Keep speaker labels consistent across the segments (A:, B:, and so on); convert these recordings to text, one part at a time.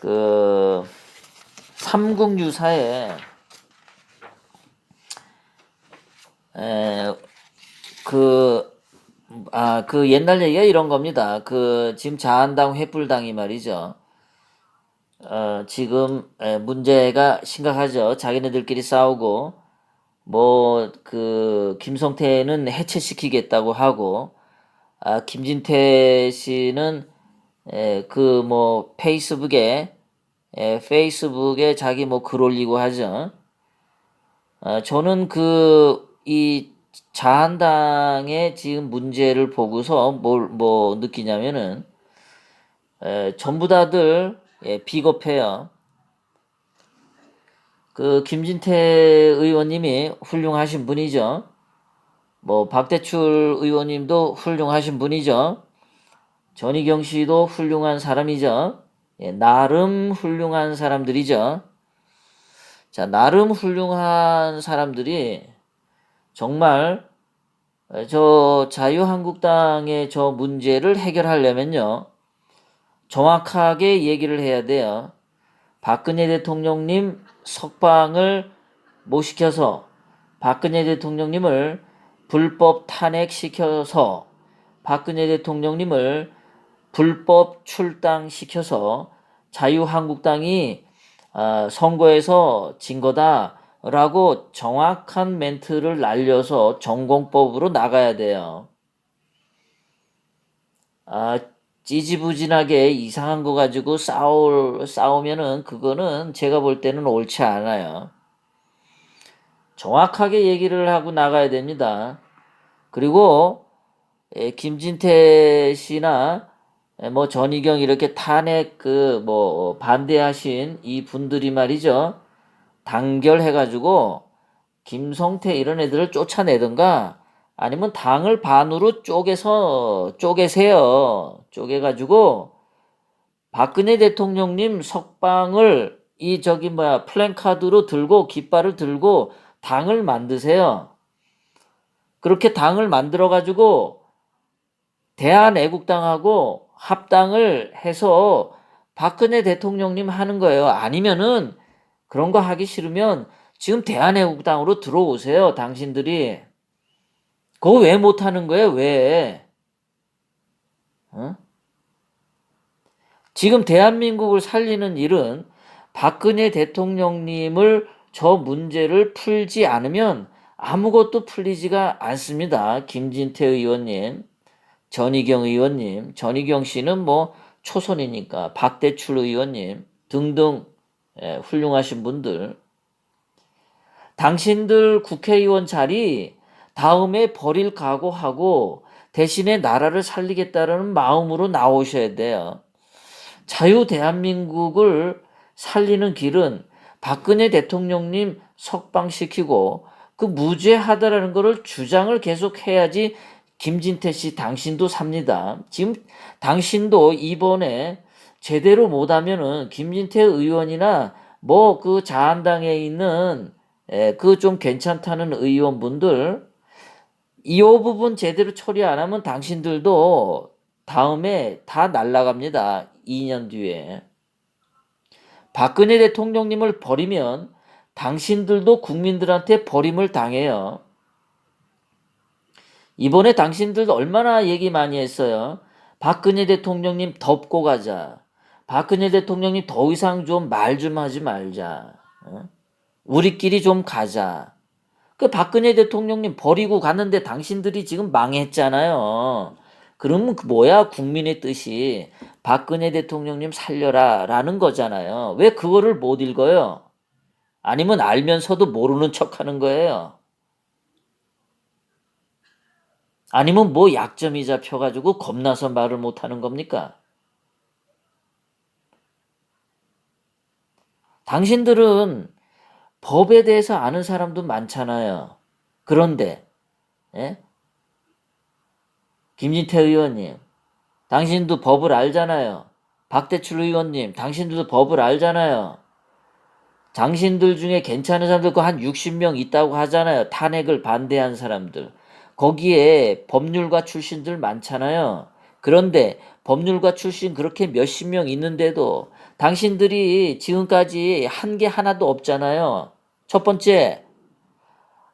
A: 그 삼국유사에 에, 그, 아, 그 옛날 얘기가 이런 겁니다. 그, 지금 자한당 횃불당이 말이죠. 어, 지금 에, 문제가 심각하죠. 자기네들끼리 싸우고, 뭐, 그, 김성태는 해체시키겠다고 하고, 아, 김진태 씨는, 에, 그, 뭐, 페이스북에, 에, 페이스북에 자기 뭐 글 올리고 하죠. 아, 저는 그, 이 자한당의 지금 문제를 보고서 뭘, 뭐 느끼냐면은, 에, 전부 다들 예, 비겁해요. 그 김진태 의원님이 훌륭하신 분이죠. 뭐 박대출 의원님도 훌륭하신 분이죠. 전희경 씨도 훌륭한 사람이죠. 예, 나름 훌륭한 사람들이죠. 자, 나름 훌륭한 사람들이 정말 저 자유한국당의 저 문제를 해결하려면요. 정확하게 얘기를 해야 돼요. 박근혜 대통령님 석방을 못 시켜서 박근혜 대통령님을 불법 탄핵시켜서 박근혜 대통령님을 불법 출당시켜서 자유한국당이 아, 선거에서 진 거다라고 정확한 멘트를 날려서 전공법으로 나가야 돼요. 아, 찌지부진하게 이상한 거 가지고 싸울, 싸우면은 그거는 제가 볼 때는 옳지 않아요. 정확하게 얘기를 하고 나가야 됩니다. 그리고 에, 김진태 씨나 에, 뭐 전희경 이렇게 탄핵 그 뭐 반대하신 이 분들이 말이죠. 단결해가지고 김성태 이런 애들을 쫓아내든가 아니면 당을 반으로 쪼개서 쪼개세요. 쪼개가지고 박근혜 대통령님 석방을 이 저기 뭐야 플랜카드로 들고 깃발을 들고 당을 만드세요. 그렇게 당을 만들어 가지고 대한애국당하고 합당을 해서 박근혜 대통령님 하는 거예요. 아니면은 그런 거 하기 싫으면 지금 대한애국당으로 들어오세요. 당신들이. 그거 왜 못 하는 거예요? 왜? 어? 지금 대한민국을 살리는 일은 박근혜 대통령님을 저 문제를 풀지 않으면 아무것도 풀리지가 않습니다. 김진태 의원님, 전희경 의원님, 전희경 씨는 뭐 초선이니까 박대출 의원님 등등 예, 훌륭하신 분들. 당신들 국회의원 자리 다음에 버릴 각오하고 대신에 나라를 살리겠다는 마음으로 나오셔야 돼요. 자유 대한민국을 살리는 길은 박근혜 대통령님 석방시키고 그 무죄하다라는 것을 주장을 계속 해야지 김진태 씨 당신도 삽니다. 지금 당신도 이번에 제대로 못하면은 김진태 의원이나 뭐 그 자한당에 있는 그 좀 괜찮다는 의원분들 이 부분 제대로 처리 안 하면 당신들도 다음에 다 날라갑니다. 2년 뒤에. 박근혜 대통령님을 버리면 당신들도 국민들한테 버림을 당해요. 이번에 당신들도 얼마나 얘기 많이 했어요. 박근혜 대통령님 덮고 가자. 박근혜 대통령님 더 이상 좀 말좀 하지 말자. 어? 우리끼리 좀 가자. 그 박근혜 대통령님 버리고 갔는데 당신들이 지금 망했잖아요. 그러면 그 뭐야 국민의 뜻이 박근혜 대통령님 살려라 라는 거잖아요. 왜 그거를 못 읽어요? 아니면 알면서도 모르는 척 하는 거예요. 아니면 뭐 약점이 잡혀가지고 겁나서 말을 못 하는 겁니까? 당신들은 법에 대해서 아는 사람도 많잖아요. 그런데, 예? 김진태 의원님, 당신도 법을 알잖아요. 박대출 의원님, 당신들도 법을 알잖아요. 당신들 중에 괜찮은 사람들 그 한 60명 있다고 하잖아요. 탄핵을 반대한 사람들. 거기에 법률가 출신들 많잖아요. 그런데 법률가 출신 그렇게 몇십 명 있는데도 당신들이 지금까지 한 게 하나도 없잖아요. 첫 번째,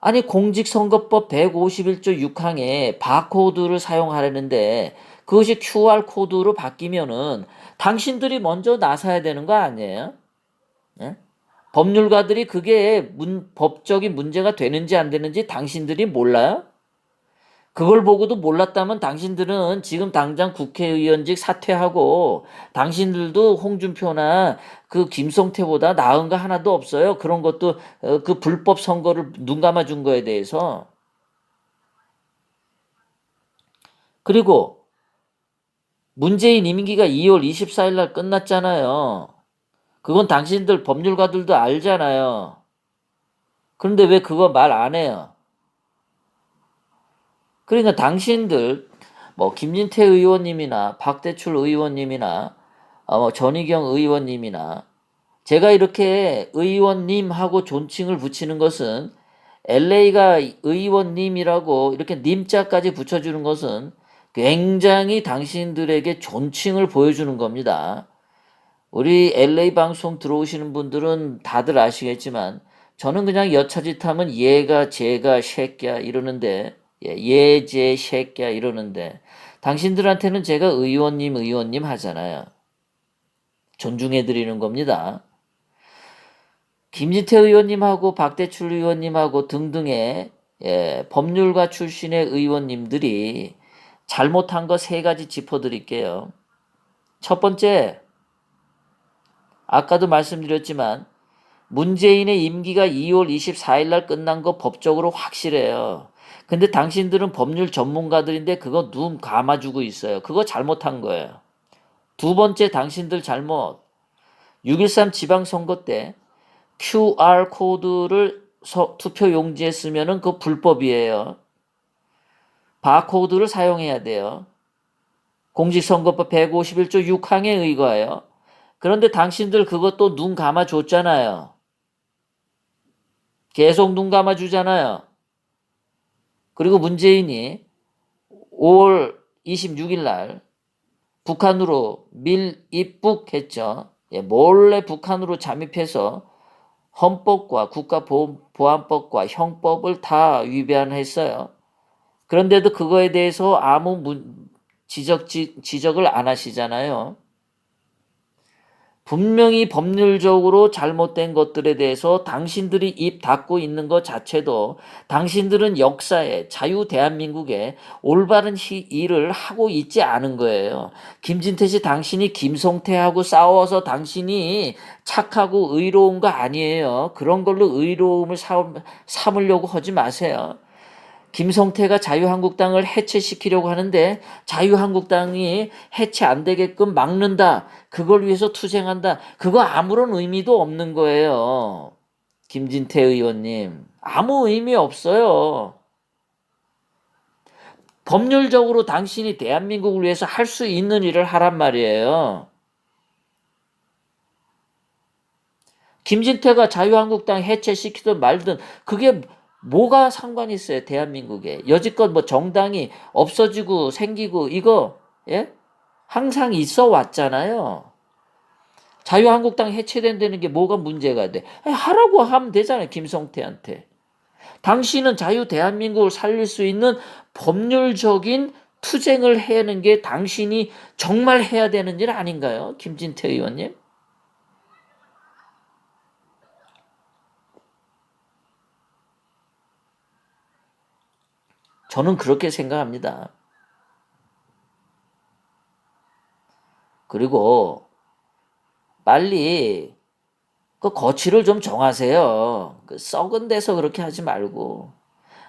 A: 아니 공직선거법 151조 6항에 바코드를 사용하려는데 그것이 QR 코드로 바뀌면은 당신들이 먼저 나서야 되는 거 아니에요? 예? 법률가들이 그게 문, 법적인 문제가 되는지 안 되는지 당신들이 몰라요? 그걸 보고도 몰랐다면 당신들은 지금 당장 국회의원직 사퇴하고 당신들도 홍준표나 그 김성태보다 나은 거 하나도 없어요. 그런 것도 어, 그 불법 선거를 눈 감아 준 거에 대해서. 그리고 문재인 임기가 2월 24일 날 끝났잖아요. 그건 당신들 법률가들도 알잖아요. 그런데 왜 그거 말 안 해요? 그러니까 당신들 뭐 김진태 의원님이나 박대출 의원님이나 어, 뭐 전희경 의원님이나 제가 이렇게 의원님하고 존칭을 붙이는 것은 LA가 의원님이라고 이렇게 님자까지 붙여주는 것은 굉장히 당신들에게 존칭을 보여주는 겁니다. 우리 LA 방송 들어오시는 분들은 다들 아시겠지만 저는 그냥 여차짓하면 얘가 제가 새끼야 이러는데 예, 예제 새끼야 이러는데 당신들한테는 제가 의원님 의원님 하잖아요. 존중해 드리는 겁니다. 김진태 의원님하고 박대출 의원님하고 등등의 예, 법률가 출신의 의원님들이 잘못한 거 세 가지 짚어드릴게요. 첫 번째, 아까도 말씀드렸지만 문재인의 임기가 2월 24일 날 끝난 거 법적으로 확실해요. 근데 당신들은 법률 전문가들인데 그거 눈 감아주고 있어요. 그거 잘못한 거예요. 두 번째 당신들 잘못. 6.13 지방선거 때 QR 코드를 투표 용지에 쓰면은 그 불법이에요. 바코드를 사용해야 돼요. 공직선거법 151조 6항에 의거하여. 그런데 당신들 그것도 눈 감아줬잖아요. 계속 눈 감아주잖아요. 그리고 문재인이 5월 26일 날 북한으로 밀입북했죠. 예, 몰래 북한으로 잠입해서 헌법과 국가보안법과 형법을 다 위반했어요. 그런데도 그거에 대해서 아무 지적, 지적을 안 하시잖아요. 분명히 법률적으로 잘못된 것들에 대해서 당신들이 입 닫고 있는 것 자체도 당신들은 역사에 자유 대한민국에 올바른 일을 하고 있지 않은 거예요. 김진태 씨 당신이 김성태하고 싸워서 당신이 착하고 의로운 거 아니에요. 그런 걸로 의로움을 삼으려고 하지 마세요. 김성태가 자유한국당을 해체시키려고 하는데 자유한국당이 해체 안 되게끔 막는다. 그걸 위해서 투쟁한다. 그거 아무런 의미도 없는 거예요. 김진태 의원님. 아무 의미 없어요. 법률적으로 당신이 대한민국을 위해서 할 수 있는 일을 하란 말이에요. 김진태가 자유한국당 해체시키든 말든 그게 뭐가 상관이 있어요, 대한민국에. 여지껏 뭐 정당이 없어지고 생기고 이거, 예? 항상 있어 왔잖아요. 자유한국당 해체된다는 게 뭐가 문제가 돼? 하라고 하면 되잖아요, 김성태한테. 당신은 자유 대한민국을 살릴 수 있는 법률적인 투쟁을 해는 게 당신이 정말 해야 되는 일 아닌가요? 김진태 의원님? 저는 그렇게 생각합니다. 그리고 빨리 그 거취를 좀 정하세요. 그 썩은 데서 그렇게 하지 말고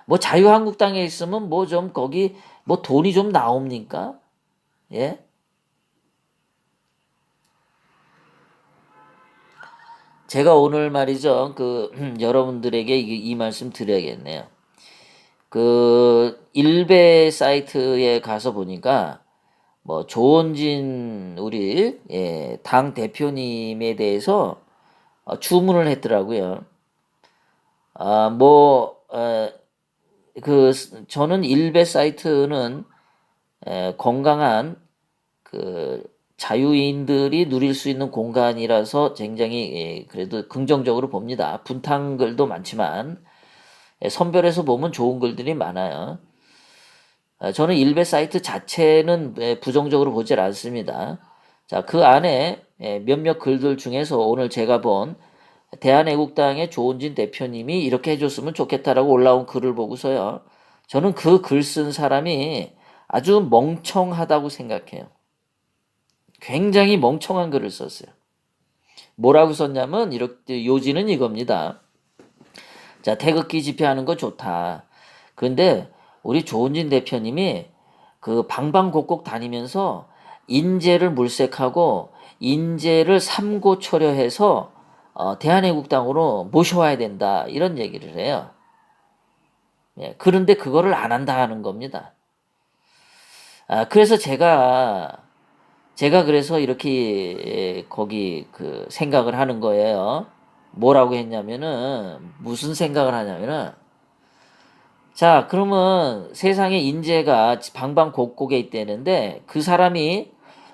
A: 뭐 자유한국당에 있으면 뭐 좀 거기 뭐 돈이 좀 나옵니까? 예? 제가 오늘 말이죠. 그 여러분들에게 이, 이 말씀 드려야겠네요. 그 일베 사이트에 가서 보니까 뭐 조원진 우리 예, 당 대표님에 대해서 어, 주문을 했더라고요. 아뭐 어, 그 저는 일베 사이트는 에, 건강한 그그 자유인들이 누릴 수 있는 공간이라서 굉장히 예, 그래도 긍정적으로 봅니다. 분탕 글도 많지만 예, 선별해서 보면 좋은 글들이 많아요. 아, 저는 일베 사이트 자체는 예, 부정적으로 보질 않습니다. 자, 그 안에 예, 몇몇 글들 중에서 오늘 제가 본 대한애국당의 조은진 대표님이 이렇게 해줬으면 좋겠다라고 올라온 글을 보고서요. 저는 그 글 쓴 사람이 아주 멍청하다고 생각해요. 굉장히 멍청한 글을 썼어요. 뭐라고 썼냐면 이렇게 요지는 이겁니다. 자, 태극기 집회하는 거 좋다. 근데 우리 조은진 대표님이 그 방방곡곡 다니면서 인재를 물색하고 인재를 삼고 초려해서 어, 대한애국당으로 모셔와야 된다 이런 얘기를 해요. 예, 그런데 그거를 안 한다 하는 겁니다. 아, 그래서 제가 제가 그래서 이렇게 예, 거기 그 생각을 하는 거예요. 뭐라고 했냐면은 무슨 생각을 하냐면은 자 그러면 세상에 인재가 방방곡곡에 있다는데 그 사람이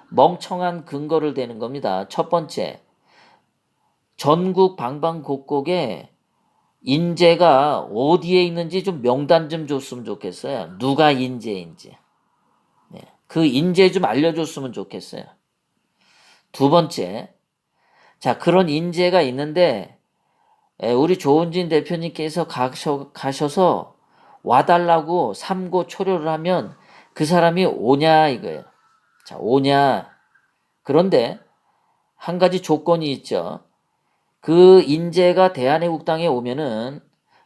A: 멍청한 근거를 대는 겁니다. 첫 번째 전국 방방곡곡에 인재가 어디에 있는지 좀 명단 좀 줬으면 좋겠어요. 누가 인재인지. 네. 그 인재 좀 알려줬으면 좋겠어요. 두 번째, 자, 그런 인재가 있는데, 에, 우리 조은진 대표님께서 가셔, 가셔 서 와달라고 삼고 초려를 하면 그 사람이 오냐 이거예요. 자, 오냐. 그런데 한 가지 조건이 있죠. 그 인재가 대한애국당에 오면은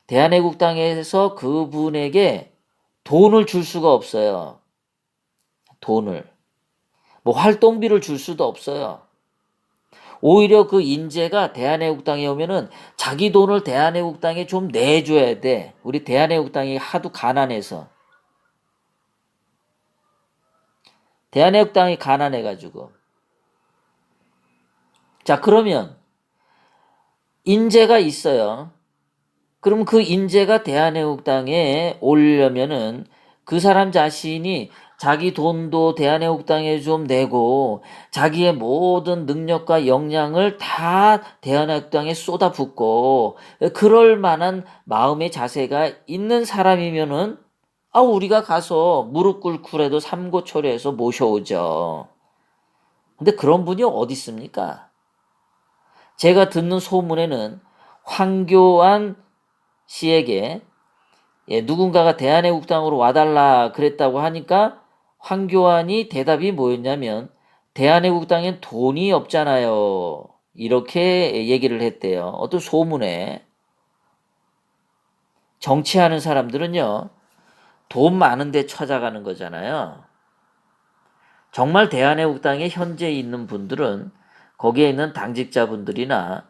A: 대한애국당에서 그분에게 돈을 줄 수가 없어요. 돈을. 뭐 활동비를 줄 수도 없어요. 오히려 그 인재가 대한애국당에 오면은 자기 돈을 대한애국당에 좀 내줘야 돼. 우리 대한애국당이 하도 가난해서. 대한애국당이 가난해가지고. 자, 그러면 인재가 있어요. 그럼 그 인재가 대한애국당에 오려면은 그 사람 자신이 자기 돈도 대한애국당에 좀 내고 자기의 모든 능력과 역량을 다 대한애국당에 쏟아붓고 그럴 만한 마음의 자세가 있는 사람이면은 아 우리가 가서 무릎 꿇고라도 삼고초려해서 모셔오죠. 근데 그런 분이 어디 있습니까? 제가 듣는 소문에는 황교안 씨에게 예, 누군가가 대한애국당으로 와달라 그랬다고 하니까 황교안이 대답이 뭐였냐면 대한애국당엔 돈이 없잖아요. 이렇게 얘기를 했대요. 어떤 소문에. 정치하는 사람들은요, 돈 많은데 찾아가는 거잖아요. 정말 대한애국당에 현재 있는 분들은 거기에 있는 당직자분들이나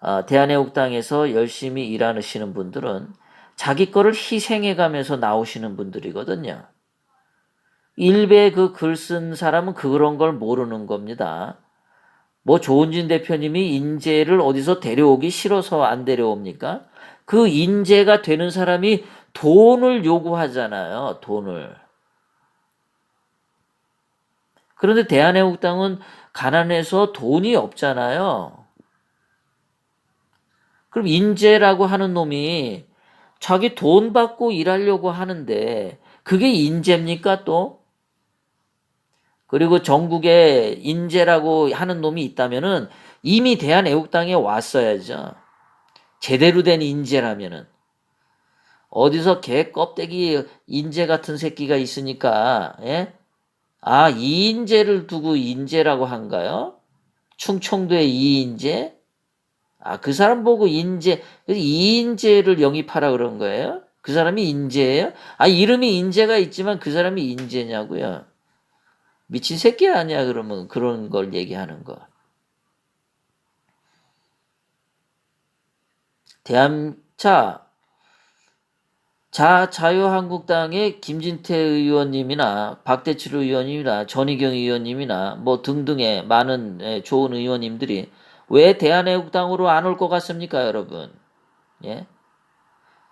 A: 어, 대한애국당에서 열심히 일하시는 분들은 자기 거를 희생해 가면서 나오시는 분들이거든요. 일베 그 글 쓴 사람은 그런 걸 모르는 겁니다. 뭐 조은진 대표님이 인재를 어디서 데려오기 싫어서 안 데려옵니까? 그 인재가 되는 사람이 돈을 요구하잖아요. 돈을. 그런데 대한애국당은 가난해서 돈이 없잖아요. 그럼 인재라고 하는 놈이 자기 돈 받고 일하려고 하는데 그게 인재입니까 또? 그리고 전국에 인재라고 하는 놈이 있다면은 이미 대한 애국당에 왔어야죠. 제대로 된 인재라면은. 어디서 개 껍데기 인재 같은 새끼가 있으니까, 예? 아, 이 인재를 두고 인재라고 한가요? 충청도의 이 인재? 아, 그 사람 보고 인재, 이 인재를 영입하라 그런 거예요? 그 사람이 인재예요? 아, 이름이 인재가 있지만 그 사람이 인재냐고요? 미친 새끼 아니야, 그러면 그런 걸 얘기하는 거. 대한, 자, 자, 자유한국당의 김진태 의원님이나 박대칠 의원님이나 전희경 의원님이나 뭐 등등의 많은 예, 좋은 의원님들이 왜 대한애국당으로 안 올 것 같습니까, 여러분? 예?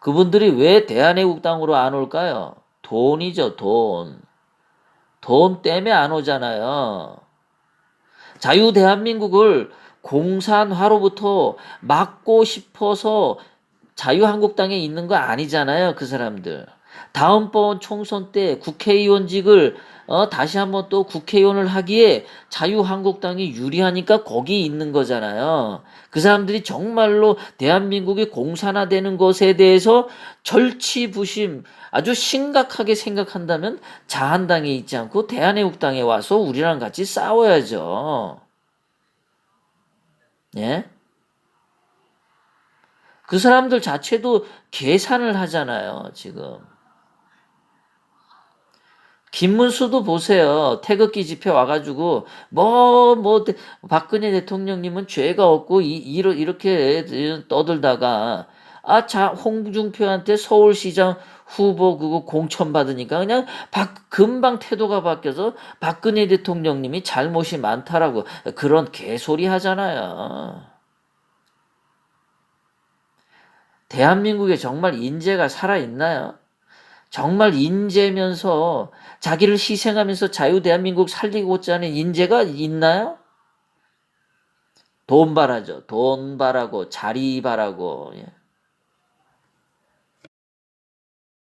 A: 그분들이 왜 대한애국당으로 안 올까요? 돈이죠, 돈. 돈 때문에 안 오잖아요. 자유 대한민국을 공산화로부터 막고 싶어서 자유한국당에 있는 거 아니잖아요, 그 사람들. 다음번 총선 때 국회의원직을 어, 다시 한번 또 국회의원을 하기에 자유한국당이 유리하니까 거기 있는 거잖아요. 그 사람들이 정말로 대한민국이 공산화되는 것에 대해서 절치부심 아주 심각하게 생각한다면 자한당에 있지 않고 대한애국당에 와서 우리랑 같이 싸워야죠. 예? 그 사람들 자체도 계산을 하잖아요, 지금. 김문수도 보세요. 태극기 집회 와가지고, 뭐, 뭐, 대- 박근혜 대통령님은 죄가 없고, 이, 이러, 이렇게 떠들다가, 아, 자, 홍준표한테 서울시장 후보 그거 공천 받으니까 그냥 박, 금방 태도가 바뀌어서 박근혜 대통령님이 잘못이 많다라고 그런 개소리 하잖아요. 대한민국에 정말 인재가 살아있나요? 정말 인재면서 자기를 희생하면서 자유 대한민국 살리고자 하는 인재가 있나요? 돈 바라죠. 돈 바라고 자리 바라고 예.